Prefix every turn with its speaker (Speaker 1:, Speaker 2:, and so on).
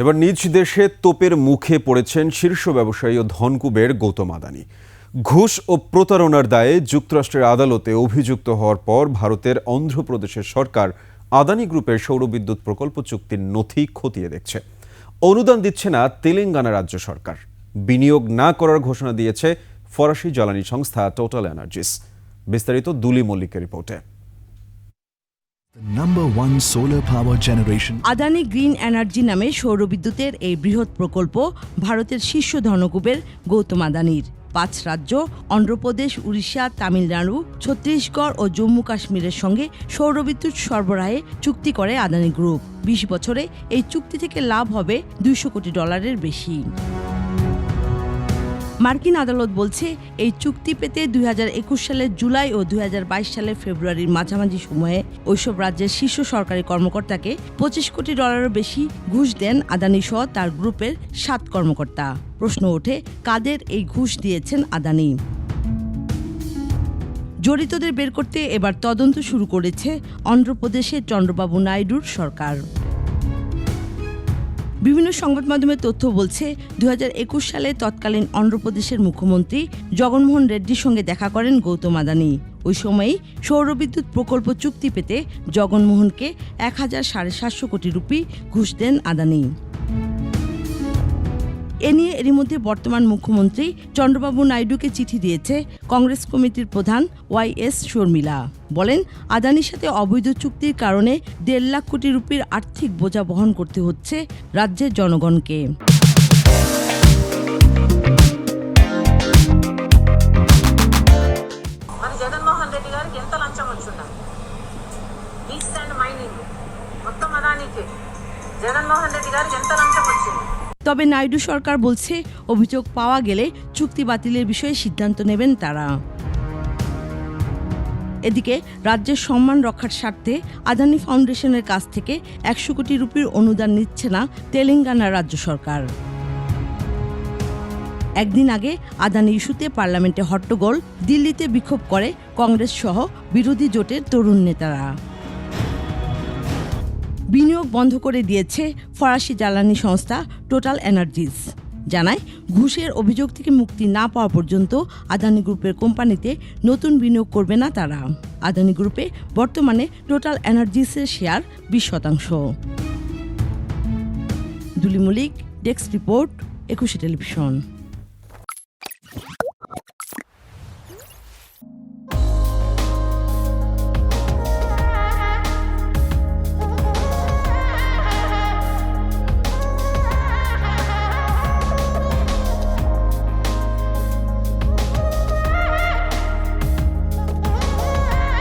Speaker 1: এবার নিজ দেশে তোপের মুখে পড়েছেন শীর্ষ ব্যবসায়ী ও ধনকুবের গৌতম আদানি। ঘুষ ও প্রতারণার দায়ে যুক্তরাষ্ট্রের আদালতে অভিযুক্ত হওয়ার পর ভারতের অন্ধ্রপ্রদেশের সরকার আদানি গ্রুপের সৌরবিদ্যুৎ প্রকল্প চুক্তির নথি খতিয়ে দেখছে। অনুদান দিচ্ছে না তেলেঙ্গানা রাজ্য সরকার। বিনিয়োগ না করার ঘোষণা দিয়েছে ফরাসি জ্বালানি সংস্থা টোটাল এনার্জিস বিস্তারিত দুলি মল্লিকের রিপোর্টে।
Speaker 2: আদানি গ্রিন এনার্জি নামে সৌরবিদ্যুতের এই বৃহৎ প্রকল্প ভারতের শীর্ষ ধনকুবের গৌতম আদানির। পাঁচ রাজ্য, অন্ধ্রপ্রদেশ, উড়িষ্যা, তামিলনাড়ু, ছত্তিশগড় ও জম্মু কাশ্মীরের সঙ্গে সৌরবিদ্যুৎ সরবরাহে চুক্তি করে আদানি গ্রুপ। বিশ বছরে এই চুক্তি থেকে লাভ হবে দুইশো কোটি ডলারের বেশি। মার্কিন আদালত বলছে, এই চুক্তি পেতে দুই হাজার একুশ সালের জুলাই ও দুই হাজার বাইশ সালের ফেব্রুয়ারির মাঝামাঝি সময়ে ওইসব রাজ্যের শীর্ষ সরকারি কর্মকর্তাকে পঁচিশ কোটি ডলারের বেশি ঘুষ দেন আদানি সহ তার গ্রুপের সাত কর্মকর্তা। প্রশ্ন ওঠে, কাদের এই ঘুষ দিয়েছেন আদানি? জড়িতদের বের করতে এবার তদন্ত শুরু করেছে অন্ধ্রপ্রদেশের চন্দ্রবাবু নাইডুর সরকার। বিভিন্ন সংবাদ মাধ্যমের তথ্য বলছে দু হাজার একুশ সালে তৎকালীন অন্ধ্রপ্রদেশের মুখ্যমন্ত্রী জগনমোহন রেড্ডির সঙ্গে দেখা করেন গৌতম আদানি। ওই সময়ই সৌরবিদ্যুৎ প্রকল্প চুক্তি পেতে জগনমোহনকে এক হাজার সাড়ে সাতশো কোটি রুপি ঘুষ দেন আদানি। এ নিয়ে এরই মধ্যে বর্তমান মুখ্যমন্ত্রী চন্দ্রবাবু নাইডুকে চিঠি দিয়েছে কংগ্রেস কমিটির প্রধান ওয়াই এস শর্মিলা বলেন আদানির সাথে অবৈধ চুক্তির কারণে দেড় লাখ কোটি রুপির আর্থিক বোঝা বহন করতে হচ্ছে রাজ্যের জনগণকে
Speaker 3: మరి జగన్మోహన్ రెడ్డి గారికి ఎంత లంచం వచ్చుందా ఈస్ట్ అండ్ మైనింగ్ మొత్తం అదానికి జగన్మోహన్ రెడ్డి గారికి ఎంత లంచం వచ్చింది
Speaker 2: তবে নাইডু সরকার বলছে, অভিযোগ পাওয়া গেলে চুক্তি বাতিলের বিষয়ে সিদ্ধান্ত নেবেন তারা। এদিকে, রাজ্যের সম্মান রক্ষার স্বার্থে আদানি ফাউন্ডেশনের কাছ থেকে একশো কোটি রুপির অনুদান নিচ্ছে না তেলেঙ্গানা রাজ্য সরকার। একদিন আগে আদানি ইস্যুতে পার্লামেন্টে হট্টগোল, দিল্লিতে বিক্ষোভ করে কংগ্রেস সহ বিরোধী জোটের তরুণ নেতারা। বিনিয়োগ বন্ধ করে দিয়েছে ফরাসি জ্বালানি সংস্থা টোটাল এনার্জিস জানায়, ঘুষের অভিযোগ থেকে মুক্তি না পাওয়া পর্যন্ত আদানি গ্রুপের কোম্পানিতে নতুন বিনিয়োগ করবে না তারা। আদানি গ্রুপে বর্তমানে টোটাল এনার্জিসের শেয়ার বিশ শতাংশ। Duli Mallick desk report, Ekushe television.